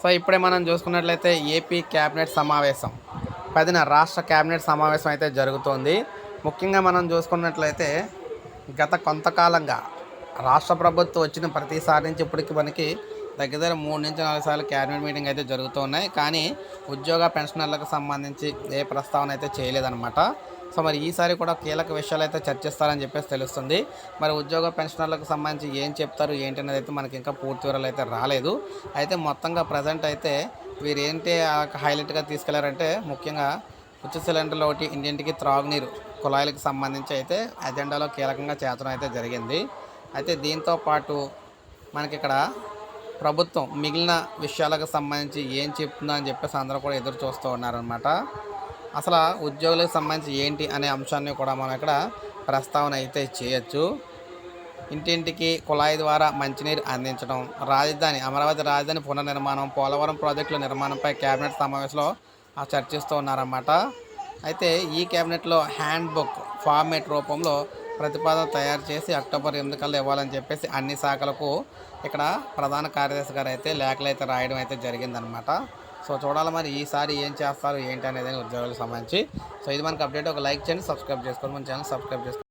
So ఇప్పుడే మనం చూసుకున్నట్లయితే ఏపీ క్యాబినెట్ సమావేశం. పదిన రాష్ట్ర క్యాబినెట్ సమావేశం అయితే జరుగుతోంది. ముఖ్యంగా మనం చూసుకున్నట్లయితే గత కొంతకాలంగా రాష్ట్ర ప్రభుత్వం వచ్చిన ప్రతిసారి నుంచి ఇప్పటికి మనకి దగ్గర దగ్గర మూడు నుంచి నాలుగు సార్లు క్యాబినెట్ మీటింగ్ అయితే జరుగుతూ ఉన్నాయి. కానీ ఉద్యోగ పెన్షనర్లకు సంబంధించి ఏ ప్రస్తావన అయితే చేయలేదన్నమాట. సో మరి ఈసారి కూడా కీలక విషయాలు అయితే చర్చిస్తారని చెప్పేసి తెలుస్తుంది. మరి ఉద్యోగ పెన్షనర్లకు సంబంధించి ఏం చెప్తారు ఏంటి అనేది అయితే మనకి ఇంకా పూర్తి వివరాలు అయితే రాలేదు. అయితే మొత్తంగా ప్రజెంట్ అయితే వీరు ఏంటి హైలైట్గా తీసుకెళ్ళారంటే ముఖ్యంగా ఉచిత సిలిండర్లు ఒకటి ఇంటింటికి త్రాగునీరు కుళాయిలకు సంబంధించి అయితే అజెండాలో కీలకంగా చేర్చడం అయితే జరిగింది. అయితే దీంతో పాటు మనకి ఇక్కడ ప్రభుత్వం మిగిలిన విషయాలకు సంబంధించి ఏం చెప్తుందో అని చెప్పేసి అందరూ కూడా ఎదురు చూస్తూ ఉన్నారనమాట అసలు ఉద్యోగులకు సంబంధించి ఏంటి అనే అంశాన్ని కూడా మనం ఇక్కడ ప్రస్తావన అయితే చేయొచ్చు. ఇంటింటికి కుళాయి ద్వారా మంచినీరు అందించడం రాజధాని అమరావతి రాజధాని పునర్నిర్మాణం పోలవరం ప్రాజెక్టుల నిర్మాణంపై కేబినెట్ సమావేశంలో ఆ చర్చిస్తూ ఉన్నారన్నమాట. అయితే ఈ కేబినెట్లో హ్యాండ్ బుక్ ఫార్మేట్ రూపంలో ప్రతిపాదన తయారు చేసి అక్టోబర్ ఎనిమిది కల్లా ఇవ్వాలని చెప్పేసి అన్ని శాఖలకు ఇక్కడ ప్రధాన కార్యదర్శి గారు అయితే లేఖలు అయితే రాయడం అయితే జరిగిందనమాట సో చూడాలి మరి ఈసారి ఏం చేస్తారు ఏంటి అనేది ఉద్యోగాలకు సంబంధించి. సో ఇది మనకి అప్డేట్ ఒక లైక్ చేయండి సబ్స్క్రైబ్ చేసుకోండి. మన ఛానల్ సబ్స్క్రైబ్ చేసుకోండి